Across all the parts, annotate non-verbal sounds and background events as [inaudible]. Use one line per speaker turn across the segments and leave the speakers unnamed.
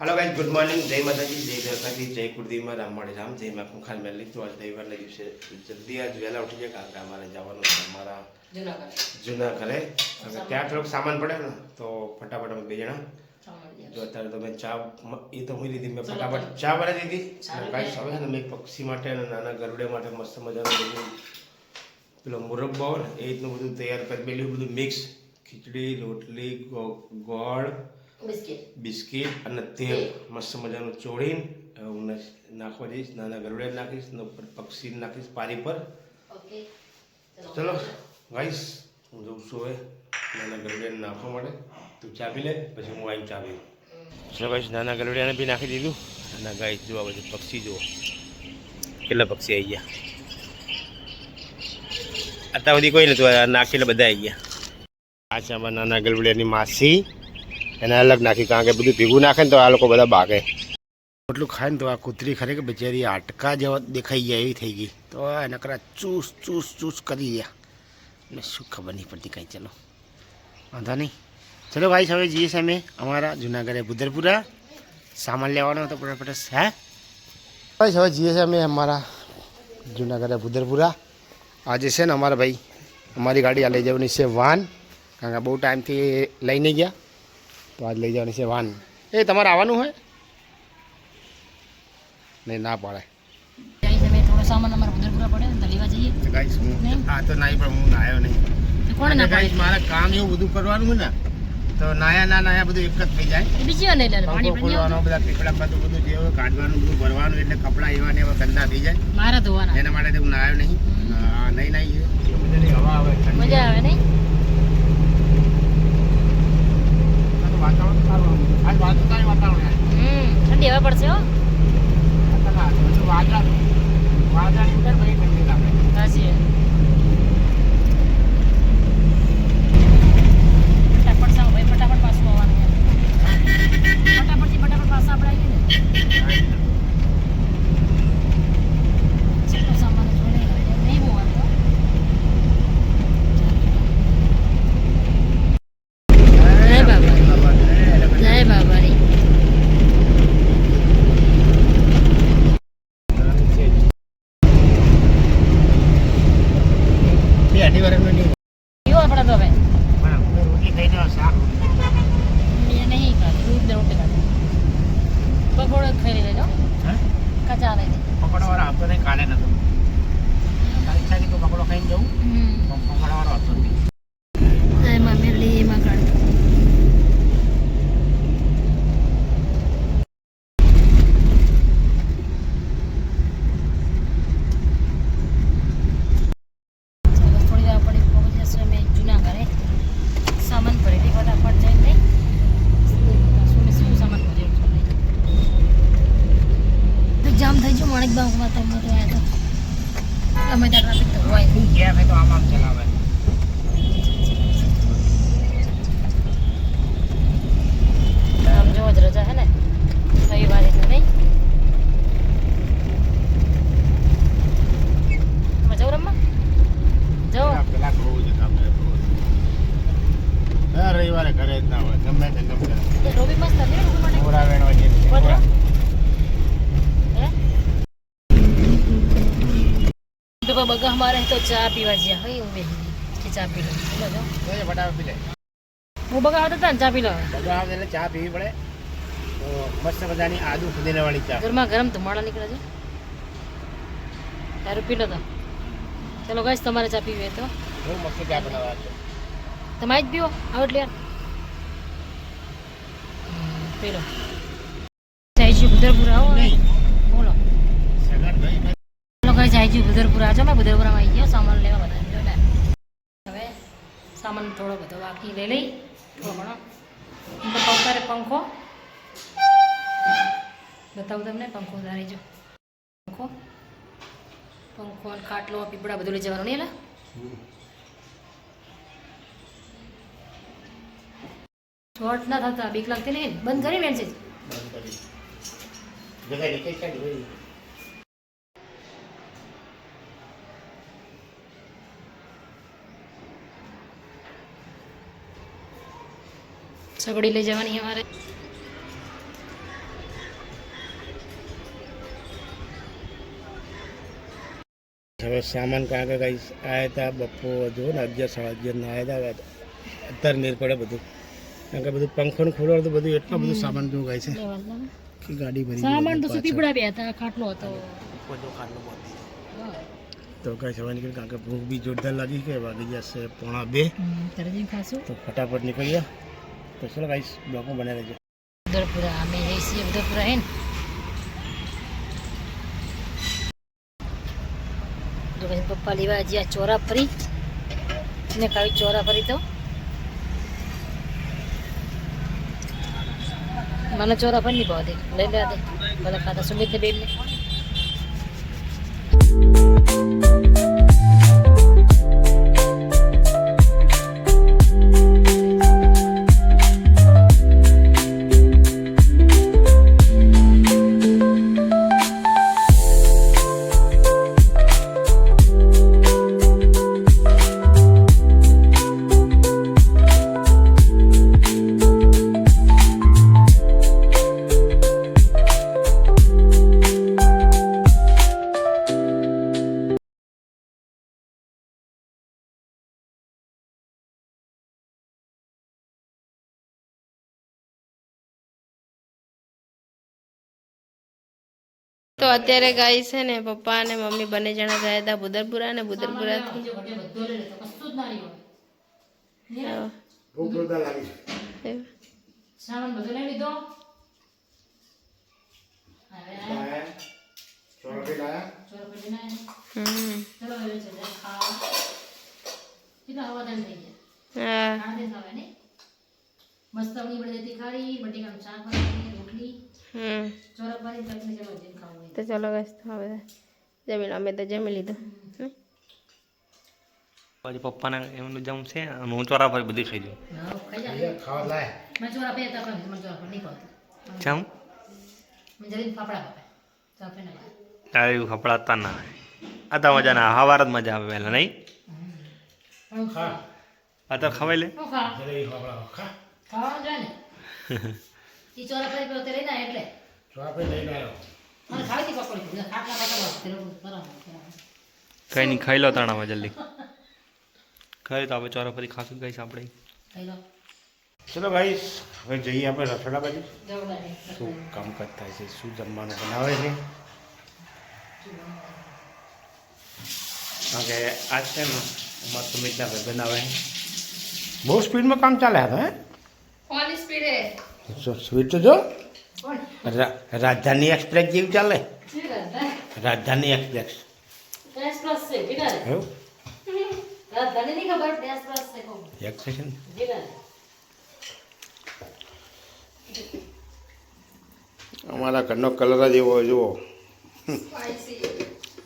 Hello guys good morning જય માતાજી જય દ્વારકાજી જય કુળદીમાં રામ મળે રામ. જય માં ખુખાર મેં લીધું આજ રવિવારના દિવસે જલ્દી આજ વહેલા ઉઠી જાય કારણ કે અમારે જવાનું છે અમારા જૂના ઘરે ત્યાં થોડોક સામાન પડે ને તો ફટાફટ અમે બે જણા. જો અત્યારે તમે ચા એ તો હું લીધી મેં ફટાફટ ચા બનાવી દીધી. ગાઈઝ હવે છે ને મેં પક્ષી માટે અને નાના ગરુડે માટે મસ્ત મજાનું બધું પેલો મુરબ્બો ને એ રીતનું બધું તૈયાર કરી પેલું બધું મિક્સ ખીચડી રોટલી ગોળ
બિસ્કિટ.
બિસ્કિટ અને તેલ. મસ્ત મજાનું ચોળીને. હું નાખવા જઈશ નાના ગરુડે નાખીશ પક્ષી નાખીશ પારી પર. ચલો. ગાઈશ હું જઉં છું હવે નાના ગરુડે નાખવા માટે. તું ચા પી લે પછી હું આવીને ચા પીઉં. ચલો ગાઈશ નાના ગરુડિયાને બી નાખી દીધું. અને ગાઈશ જોવા બધું પક્ષી જુઓ. કેટલા પક્ષી આવી ગયા. અત્યાર સુધી કોઈ નતું આ નાખેલા બધા આવી ગયા. આ છે અમારા નાના ગરુડિયાની માસી. એને અલગ નાખી કારણ કે બધું ભેગું નાખે ને તો આ લોકો બધા ભાગે. એટલું ખાય ને તો આ કૂતરી ખરે કે બિચારી આટકા જેવા દેખાઈ ગયા એવી થઈ ગઈ. તો આ નકરા ચૂસ ચૂસ ચૂસ કરી રહ્યા. ને શું ખબર નહીં પડતી કાંઈ ચલો. વાંધો નહીં. ચલો ભાઈ હવે જઈએ છીએ અમે અમારા જુનાગઢે બુદરપુરા સામાન લેવાનો હતો ફટાફટ. હે? ભાઈ હવે જઈએ છીએ અમે અમારા જુનાગઢે બુદરપુરા આજે છે ને અમારા ભાઈ અમારી ગાડી આ લઈ જવાની છે વાન કારણ કે બહુ ટાઈમથી લઈ નહીં ગયા. તો આજ લઈ જવાની છે વાન. એ તમારે આવવાનું હોય? નહીં ના પાડે.
સામાન અમારે ઉધરપુરા પડે તો લેવા જઈએ.
તો ગાઈસ હું આ તો નાઈ પણ હું નાયો નહીં.
તો કોણ ના
ગાઈસ
પાડે
કામ એવું બધું કરવાનું ને તો નાયા ના નાયા બધું એક જ થઈ જાય.
બીજી વાર નહીં પાણી
ખોલવાનો બધા પીપળા બધું બધું જે હોય કાઢવાનું બધું ભરવાનું એટલે કપડાં એવા ને એવા ગંદા થઈ જાય.
મારા ધોવાના.
એના માટે હું નાયો નહીં. નહીં નાઈ. હવા આવે
મજા આવે નહીં
આ તો વાતાવરણ સારું. આજ વાતાવરણ વાતાવરણ.
હમ ઠંડી હવે પડશે હો.
વાદળા વાદળાની અંદર પછી ઠંડી લાગે
સાચી વાત. ફટાફટ સાવ ભાઈ ફટાફટ પાછું આવવાનું ફટાફટથી ફટાફટ પાછા આપણે આવીએ ને જેટલો સામાન જોડે હોય એમ નહીં બહુ વાંધો. જય બાબા જય બાબારી
બે અઢી વર્ષનો નહીં
પીવો આપણે તો હવે
પણ હું રોટલી ખાઈને શાક
મેં નહીં ખાધી દૂધ ને રોટી ખાધી પકોડો જ ખાઈ લેજો
હા
કચા લઈ
પકોડા વાળો આવતો નહીં કાલે નતો કાલે ઈચ્છા હતી કે પકોડો ખાઈને જવું પણ પકોડા વાળો આવતો નહીં
એમાં મેલી એમાં કાઢ ચાલો થોડી વાર પડી પહોંચી જશે અમે જૂના ઘરે સામાન જવું ફટાફટ જઈને શું ને શું સામાન ભરેલું છે જામ થઈ ગયું માણેક બાગમાં તમે તો આવ્યા હતા તમે ત્યાં નહીં.
તો આમ આમ ચલાવે
આમ જો જ રજા હે ને? રવિવારે તો નહીં? જવું રમવા? જવું
પેલા બહુ જ રવિવારે ઘરે જ ના હોય ગમે તે ગમે તે.
એ રોબી મસ્ત હતી ને રૂમ માટે
મોરા વેણવા જઈએ.
પહોંચો. હે તો કોઈ તો ચા પીવા જ્યાં હોય બેસી કે ચા પી લો
ફટાફટ પી લે.
હું બગાવ હતા ને ચા પી લો.
બગાવ એટલે ચા પીવી પડે. તો મસ્ત મજાની આદુ ફુદીના વાળી ચા.
ગરમા ગરમ ધુમાડા નીકળે છે. તારું પી લો તો. ચલો ગાઈસ તમારે ચા પીવી તો.
બહુ મસ્ત ચા બનાવવા છે.
તમારે જ પીવો? આવો એટલે યાર. પી લો. જય
શ્રી
ઉદરપુર
આવો નહીં.
ચલો ગયું બુધરપુરા. છો મેં બુધરપુરામાં આવી ગયો સામાન લેવા બધા હવે સામાન થોડો બધો બાકી લઈ લઈ. થોડો ઘણો. પંખો પંખો. બતાવું તમને પંખો ઉધારી જો. પંખો. પંખો ખાટલો પીપળા બધું લઈ જવાનું નહીં એટલે શોર્ટ ના થતા બીક લાગતી નહીં? બંધ કરી
નીચે છે
સગડી લઈ જવાની અમારે.
હવે સામાન કારણ કે કઈ આવ્યા હતા બપોર જો ને અગિયાર સાડા અગિયારના આવ્યા હતા અત્યારે નીર પડે બધું. કારણ કે બધું પંખો ને ખોલો તો બધું એટલું બધું સામાન જો ગાય છે કે ગાડી ભરી
સામાન તો પીપડા બે હતા ખાટલો હતો.
બધો ખાટલો તો કઈ સવારે નીકળી કારણ કે ભૂખ બી જોરદાર લાગી કે વાગી જશે પોણા બે. તો ફટાફટ નીકળ્યા. તો ચલો ગાઈસ બ્લોગમાં બનાવી રહેજો
ઉદરપુરા અમે જઈએ છીએ ઉદરપુરા હે ને? તો પછી પપ્પા લેવા જ્યાં ચોરા ફરી. ને ખાવી ચોરા ફરી તો. મને ચોરા ફરી નહીં ભાવ દે લઈ લે દે. ભલે ખાતા સુમિત ને બેન ને
તો અત્યારે ગાય છે ને પપ્પા અને મમ્મી બંને જણા ગયા હતા બુદરપુરા બુદરપુરાથી
ના ને મસ્ત અવની બધી ખાડી બટેકાનું શાક રોટલી. જેમ ખાવું હોય
તો ચલો બસ તો હવે જમી લો અમે તો જમી લીધું.
પછી પપ્પાને એમનું જમ છે અને હું ચોરા પર બધી ખાઈ દઉં
જમ ચોરા ચોરા પર ચોરા.
તારે એવું ખપડાતા ના આ તો મજા ના હવાર જ મજા આવે પહેલાં નહીં? આ તો ખવાય લે.
ખા? [laughs] ચોરા આયા એટલે.
ચોરફી લઈને આવ્યો.
હતી.
કંઈ નહીં ખાઈ લો તાણામાં જલ્દી. ખાઈ તો આપણે ચોરા ફરી ખાશું ગઈશ આપણે.
ખાઈ લો.
ચલો ભાઈ હવે જઈએ આપણે રસોડા બાજુ. શું કામકાજ થાય છે શું જમવાનું બનાવે છે? કારણ કે આજ છે ને અમારા સુમિતના ભાઈ બનાવે બહુ સ્પીડમાં કામ ચાલે છે હે?
સ્પીડે?
સ્પીડ તો જો. રાજધાની એક્સપ્રેસ જેવું ચાલે? રાજધાની એક્સપ્રેસ. એવું?
છે
અમારા ઘરનો કલર જ એવો જુઓ.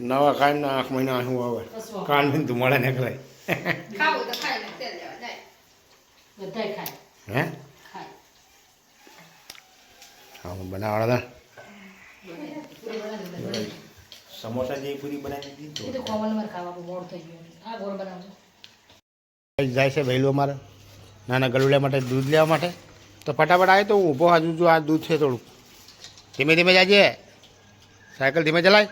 નવા ખાઈને આઠ મહિના શું આવે. કાન બી ધુમાડા નીકળે
ખાવું તો ખાઈ લે તેલ લેવા જાય.
બધાય ખાય.
હે? હા બનાવવાના સમોસા જેવી પૂરી બનાવી દીધી
તો કોમનમાં મોડ થઈ ગયું. આ ગોળ બનાવજો.
જાય છે વહેલું અમારે નાના ગલુડિયા માટે દૂધ લેવા માટે. તો ફટાફટ આવે તો હું ઊભો હાજુ જો આ દૂધ છે થોડુંક. ધીમે ધીમે જાજે. સાયકલ ધીમે ચલાય.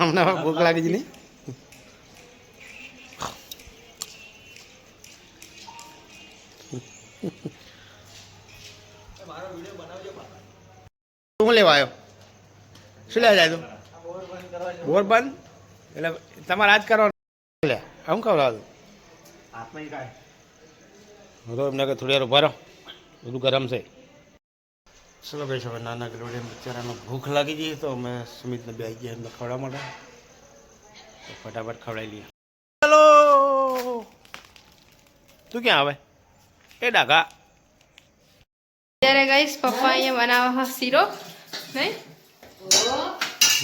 હમણાં ભૂખ લાગી જ નહીં શું લેવા આવ્યો શું લેવા જાય તું બોર બંધ એટલે તમારે આજ કરવાનું? લે આમ ખવડાવું હું તો એમને કે થોડી વાર ઊભા રહો. બધું ગરમ છે. ચલો ભાઈ હવે નાના ગલોડિયા બિચારાને ભૂખ લાગી ગઈ તો અમે સુમિતને બે ગયા એમને ખવડાવવા માટે. તો ફટાફટ ખવડાવી લઈએ. ચલો તું ક્યાં આવે? એ ડાકા
અત્યારે ગાઈસ પપ્પા અહીંયા બનાવવા હા શીરો. નહીં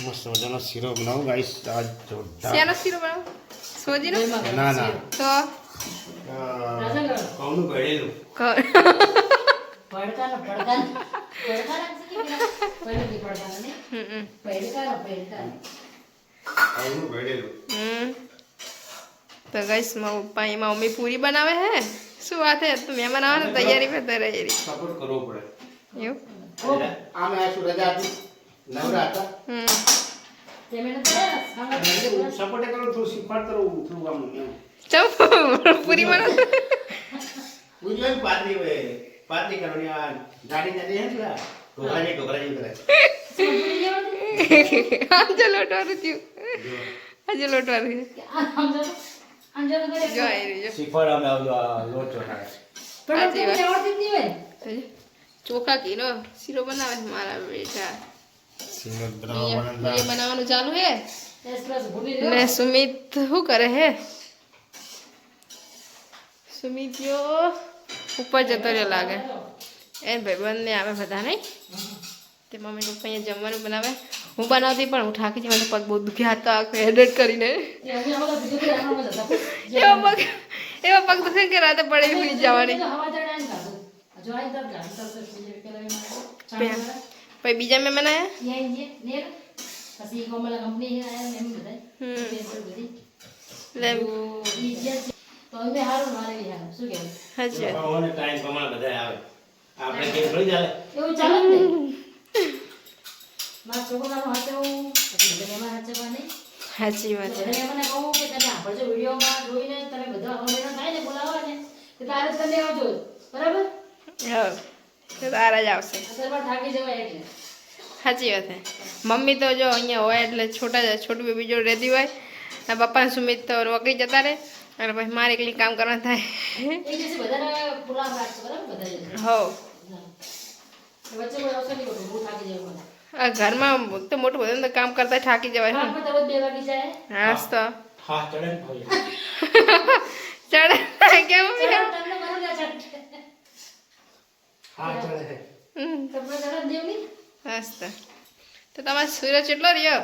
મસ્ત મજાનો શીરો બનાવું ગાઈશ આ જોરદાર
શેનો શીરો બનાવો સોજીનો
ના ના
તો
ઘઉંનું ભરેલું
પડકાનો પડકાનો પડકાનો છે કે પેલા પડકી પડકાનો ને
હમ હમ.
પડકાનો પડકાનો
ઘઉંનું ભરેલું
હમ તો ગઈશ પાણી પપ્પા મમ્મી પૂરી બનાવે હે શું વાત હે તો મહેમાન આવે ને તૈયારી પર તૈયારી
સપોર્ટ કરવો પડે
એવું
આમ આ શું રજા હતી નવરા હતા સપોર્ટ કરો થોડું શીખવાડતો રહું થોડું આમ એમ.
પૂરી બનાવ
ઉજવણ પાતળી હોય પાતળી કરવાની આ ગાડી જાતી હે પેલા? ઢોકળા ઢોકળા જેવી કરે
આજે લોટવાનું થયું. આજે લોટવાનું
શીખવાડ અમે આવજો લોટ ચોટાડે
પણ આવડતી નહીં હોય.
ચોખા ઘીનો શીરો બનાવે છે મારા બેટા બનાવવાનું ચાલુ હે ને સુમિત શું કરે હે સુમિત યો ઉપર જતો રહ્યો લાગે એ ભાઈબંધને આવે બધા નહીં તે મમ્મી પપ્પા અહીંયા જમવાનું બનાવે હું બનાવતી પણ હું ઠાકી જઈ મને પગ બહુ દુખ્યા હતા આખું એડિટ કરીને એવા પગ એવા પગ દુખે કે રાતે પડે સુઈ જવાની પછી બીજા
મહેમાન આવ્યા પછી કોમલા કંપની આવ્યા એમ બધા તો અમે હારું મારે શું
કહેવાય
એવું ચાલે ને મારા છોકરાનો હાથે બધા મહેમાન
સાચી વાત છે
મને કહું કે તમે આપણે વિડીયોમાં જોઈને તમે બધા થાય ને બોલાવો તારે તમે આવજો બરાબર
હા તો તારા જ આવશે.
અત્યારે પણ થાકી જવાય એટલે.
સાચી વાત છે મમ્મી તો જો અહીંયા હોય એટલે છોટા છોટું બેબી જોડે રહેતી હોય અને પપ્પા ને સુમિત તો નોકરી જતા રહે અને પછી મારે એકલી કામ કરવાનું થાય.
એક દિવસે બધાને પુલાવ રાખશે બરાબર? બધા જણ.
હો
હા. વચ્ચે કોઈ અવસર નહીં હોતું, બહુ થાકી જાય મને.
આ ઘરમાં તો મોટું બધું તો કામ કરતા થાકી જવાય હા
કામમાં તરત બે વાગી જાય.
હાસ તો
હા. ચડે ને ભાઈ. [laughs]
ચડે. કેમ
ચલો, તમને બરોબર છે.
હા ચડે
હમ,
તમને ચડે જ દેવ નહીં?
હાસ તો તો તમારે સૂરજ કેટલો રહ્યો.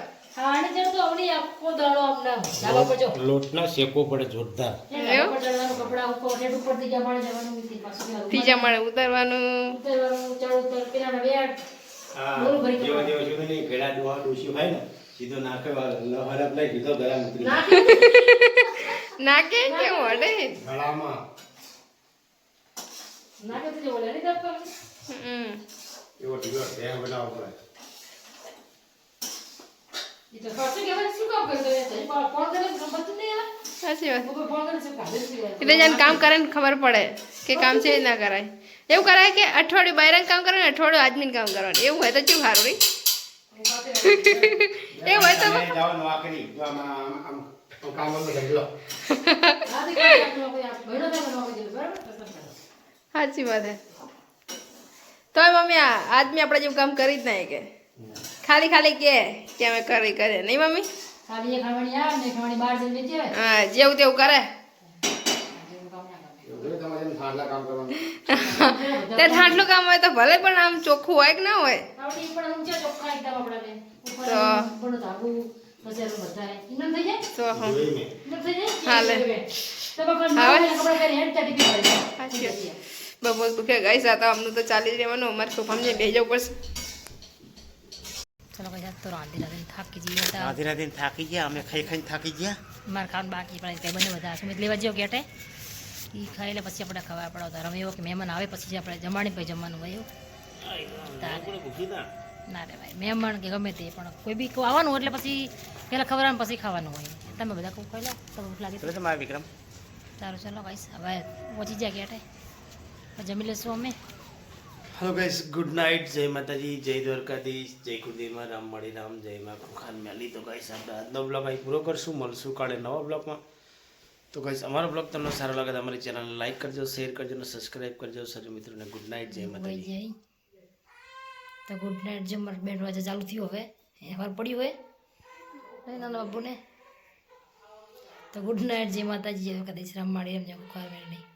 લોટના શેકો પડે જોરદાર.
ત્રીજા માળે
ઉતરવાનું?
નાખે
કેવું
ગળામાં.
નાખે તો જો ઓલે નહીં ધાબા પર.
હમ
એવો ઢીલો ઢેર બનાવવો પડે
એ તો સાચું કહેવાય, શું કામ કરતો એ તો? એ પણ ફોન કરે ને ખબર જ નહીં આવે.
સાચી વાત
ઉપર ફોન કરે શું કાઢે છે?
એટલે જેને કામ કરે ને ખબર પડે કે કામ છે ના કરાય એવું કરાય કે અઠવાડિયું બહારનું કામ કરે ને અઠવાડિયું આદમીને કામ કરવાનું એવું હોય તો કેવું સારું રહી એવું હોય તો
તમે જાઓ નોકરી જો આમ આમ આમ આમ કામ
સાચી વાત હે. તોય મમ્મી આદમી આપણા જેવું કામ કરી જ નહીં કે ખાલી ખાલી કે કે અમે કરી કરે નહીં મમ્મી. હા જેવું તેવું કરે. તે ઠાંડલું કામ હોય તો ભલે પણ આમ ચોખ્ખું હોય કે ના હોય. તો. હાલે. હવે? બપોર દુખે ગઈ સાથે અમને તો ચાલી જ રહેવાનું. અમારે સોફામાં બે જવું પડશે.
ચલો કઈ તો રાંધી રાંધીને થાકી જઈએ હતા
રાધે રાધે થાકી ગયા અમે ખાઈ ખાઈને થાકી ગયા.
મારે ખાવાનું બાકી પણ કઈ બંને બધા. સુમિત લેવા જેવો ગેટે. એ ખાઈ લે પછી આપણે ખવા પડો. ધરમ એવો કે મહેમાન આવે પછી આપણે જમાડી પછી જમવાનું હોય ના રે ભાઈ મહેમાન કે ગમે તે પણ કોઈ બી આવવાનું એટલે પછી પહેલાં ખબર પછી ખાવાનું હોય. તમે બધા કોઈ ખાઈ લો. તો ભૂખ લાગી તો.
તમારા વિક્રમ.
સારું ચાલો ભાઈ હવે પહોંચી જાય ગેટે. જમી લઈશું અમે
હેલો ગાઈસ ગુડ નાઇટ જય માતાજી જય દ્વારકાધીશ જય કુદીમાં રામ મળી રામ જય માં કુખાન મેલી. તો ગાઈસ આપણે આજનો બ્લોગ અહીં પૂરો કરશું. મળશું કાલે નવા બ્લોગમાં તો ગાઈસ અમારો બ્લોગ તમને સારો લાગે તો અમારી ચેનલને લાઈક કરજો શેર કરજો અને સબસ્ક્રાઈબ કરજો. સર મિત્રોને ગુડ નાઇટ જય માતાજી.
જાય. તો ગુડ નાઇટ જે મારા બેન વાજે ચાલુ થયું હવે. એવાર પડ્યું હોય. નહીં નાના બાપુને. તો ગુડ નાઇટ જય માતાજી. કદાચ રામ માળી એમ જવું ખબર નહીં